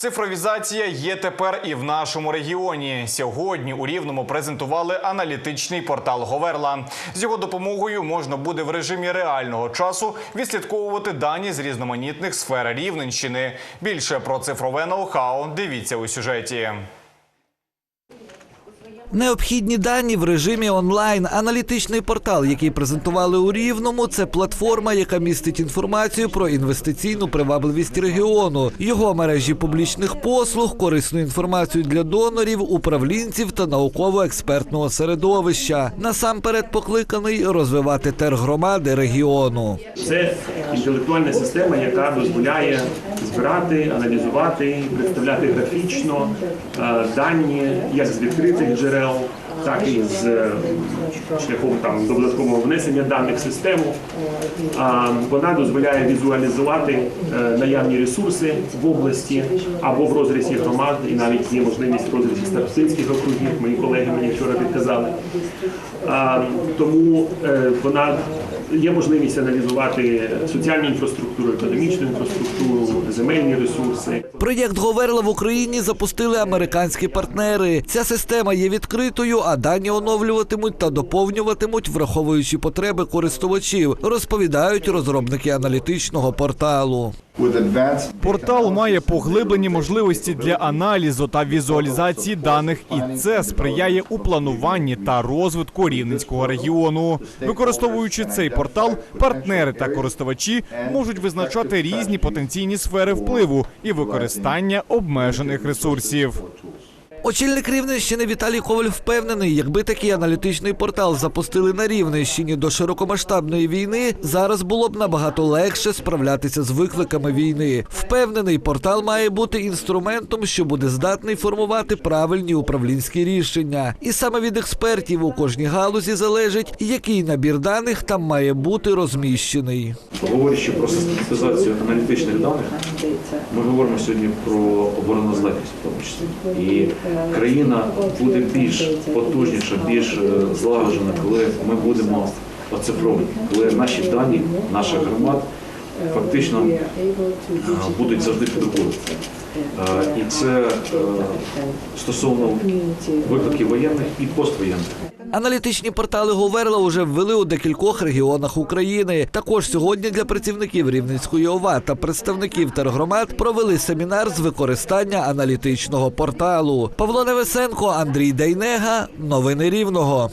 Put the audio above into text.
Цифровізація є тепер і в нашому регіоні. Сьогодні у Рівному презентували аналітичний портал Говерла. З його допомогою можна буде в режимі реального часу відслідковувати дані з різноманітних сфер Рівненщини. Більше про цифрове ноу-хау дивіться у сюжеті. Необхідні дані в режимі онлайн. Аналітичний портал, який презентували у Рівному, це платформа, яка містить інформацію про інвестиційну привабливість регіону, його мережі публічних послуг, корисну інформацію для донорів, управлінців та науково-експертного середовища. Насамперед покликаний розвивати тергромади регіону. Це інтелектуальна система, яка дозволяє збирати, аналізувати, представляти графічно е, дані як з відкритих джерел, так і з е, шляхом там додаткового внесення даних в систему. Вона дозволяє візуалізувати е, наявні ресурси в області або в розрізі громад, і навіть є можливість розрізі старостинських округів. Мої колеги мені вчора підказали. Тому е, вона є можливість аналізувати соціальну інфраструктуру, економічну інфраструктуру, земельні ресурси. Проєкт Говерла в Україні запустили американські партнери. Ця система є відкритою, а дані оновлюватимуть та доповнюватимуть, враховуючи потреби користувачів, розповідають розробники аналітичного порталу. Портал має поглиблені можливості для аналізу та візуалізації даних, і це сприяє у плануванні та розвитку рівненського регіону. Використовуючи цей портал, партнери та користувачі можуть визначати різні потенційні сфери впливу і використання обмежених ресурсів. Очільник Рівненщини Віталій Коваль впевнений, якби такий аналітичний портал запустили на Рівненщині до широкомасштабної війни, зараз було б набагато легше справлятися з викликами війни. Впевнений, портал має бути інструментом, що буде здатний формувати правильні управлінські рішення. І саме від експертів у кожній галузі залежить, який набір даних там має бути розміщений. Говорячи про систематизацію аналітичних даних, ми говоримо сьогодні про обороноздатність в тому числі. І країна буде більш потужніша, більш е, злагоджена, коли ми будемо оцифровані, коли наші дані, наших громад фактично е, будуть завжди під рукою. Е, І це е, стосовно викликів воєнних і поствоєнних. Аналітичні портали Говерла уже ввели у декількох регіонах України. Також сьогодні для працівників Рівненської ОВА та представників тергромад провели семінар з використання аналітичного порталу. Павло Невесенко, Андрій Дейнега. Новини Рівного.